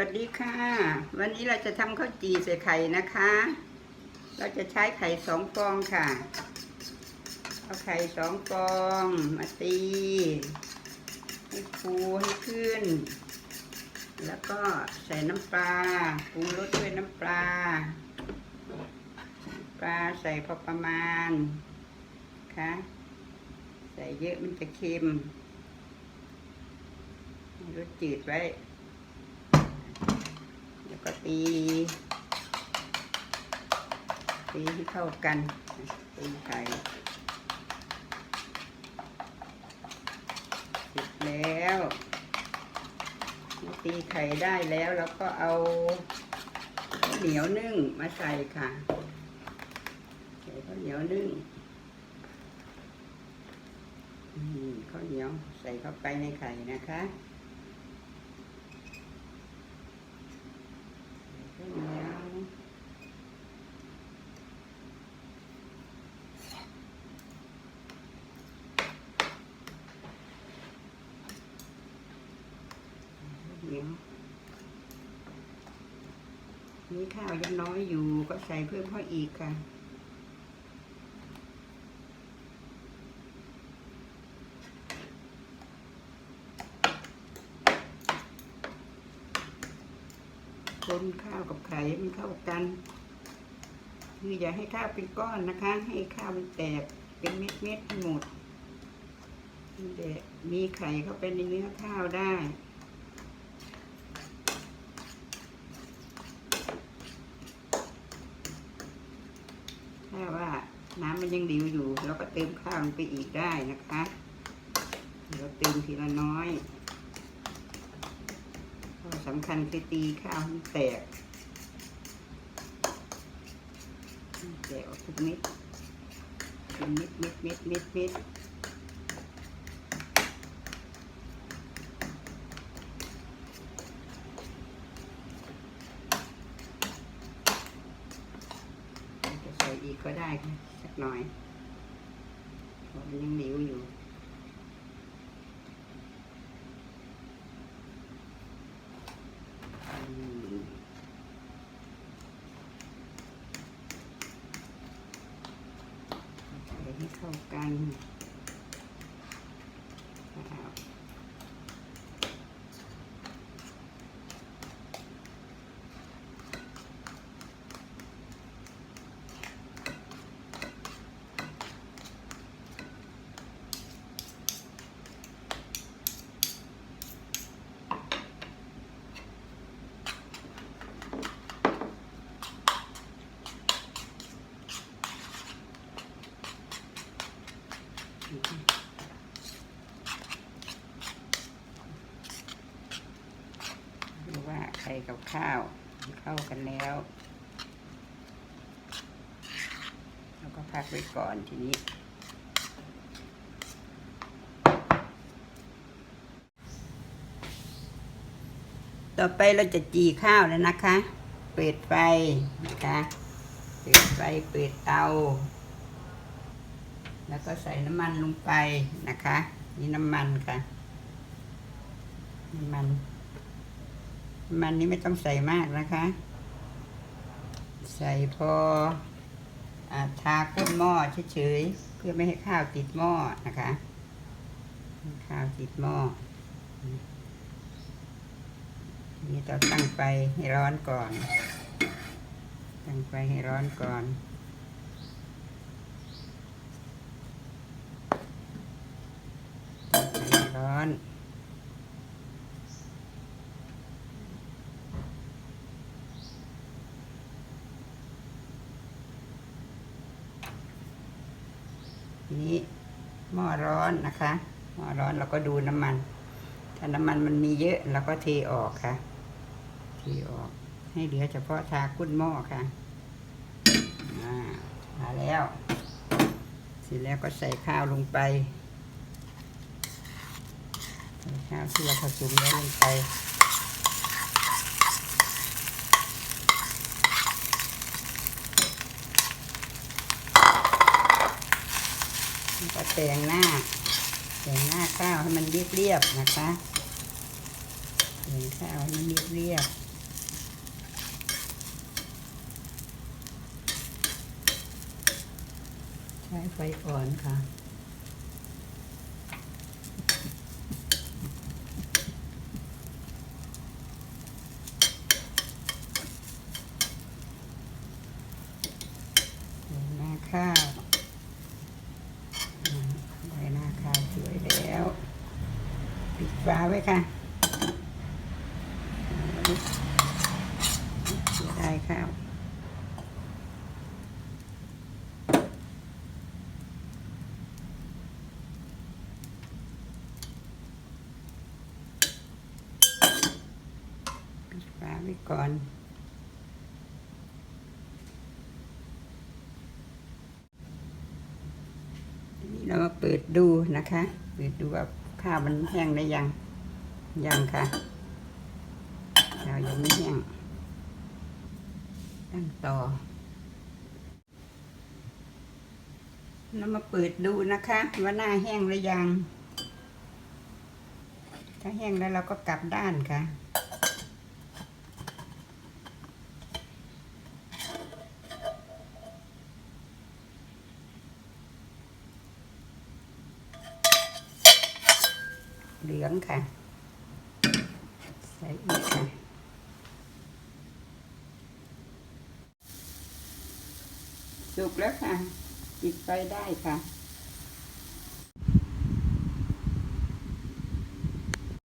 วัสดีค่ะ วันนี้เราจะทำข้าวจี่ใส่ไข่นะคะ เราจะใช้ไข่สองฟองค่ะ เอาไข่สองฟองมาตี ให้ฟูให้ขึ้น แล้วก็ใส่น้ำปลาปรุงรสด้วยน้ำปลา ปลาใส่พอประมาณค่ะใส่เยอะมันจะเค็มรสจืดไว้ แล้วก็ตี ตีให้เข้ากันตีไข่เสร็จแล้วตีไข่ได้แล้วเราก็เอาข้าวเหนียวนึ่งมาใส่ค่ะใส่ข้าวเหนียวนึ่งข้าวเหนียวใส่เข้าไปในไข่นะคะใส่ข้าวเหนียวข้าวเหนี ยนี่ข้าวยังน้อยอยู่ก็ใส่เพิ่มเข้าอีกค่ะ คนข้าวกับไข่ให้มันเข้ากัน คืออย่าให้ข้าวเป็นก้อนนะคะ ให้ข้าวมันแตกเป็นเม็ดเม็ดทั้งหมดเด็มีไข่เข้าไปในเนื้อข้าวได้ ถ้าว่าน้ำมันยังดิวอยู่เราก็เติมข้าวลงไปอีกได้นะคะเราเติมทีละน้อยข้อสำคัญคือตีข้าวให้แตกแตกออกทุกเม็ดเป็นเม็ดเม็ดเม็ดเม็ดเม็ดจะใส่อี ก็ได้ค่ะสักหน่อยมันยังเหนียวอยู่ อืมใส่ให้เข้ากันครับ ดูว่าไข้าว เข้ากันแล้ว แล้วก็พักไว้ก่อนทีนี้ ต่อไปเราจะจีข้าวแล้วนะคะ เปิดไฟนะคะเปิดไฟเปิดเตา แล้วก็ใส่น้ำมันลงไปนะคะ นี่น้ำมันค่ะน้ำมัน มันนี้ไม่ต้องใส่มากนะคะ ใส่พออาทาก้นหม้อเฉยๆเพื่อไม่ให้ข้าวติดหม้อนะคะ ข้าวติดหม้อนี่เราตั้งไฟให้ร้อนก่อน ตั้งไฟให้ร้อนก่อนร้อน นี้หม้อร้อนนะคะหม้อร้อนเราก็ดูน้ำมัน ถ้าน้ำมันมันมีเยอะเราก็เทออกค่ะ เทออกให้เหลือเฉพาะชากุ้นหม้อค่ะอามาแล้ว เสร็จแล้วก็ใส่ข้าวลงไปใส่ข้าวที่เราผสมแล้วลงไป ก็แซงหน้าแซงหน้าข้าวให้มันเรียบๆนะคะแซงข้าวให้มันเรียบๆใช้ไฟอ่อนค่ะ ฝาไว้ค่ะเสียดายข้าวปิดฝาไว้ก่อนนี้เรามาเปิดดูนะคะ เปิดดูว่า ข้าวมันแห้งได้ยัง ยังค่ะข้าวยังไม่แห้งตั้งต่อเรามาเปิดดูนะคะ ว่าหน้าแห้งหรือยัง ถ้าแห้งแล้วเราก็กลับด้านค่ะ เหลืองค่ะ ใส่อีกค่ะ สุกแล้วค่ะปิดไฟได้ค่ะ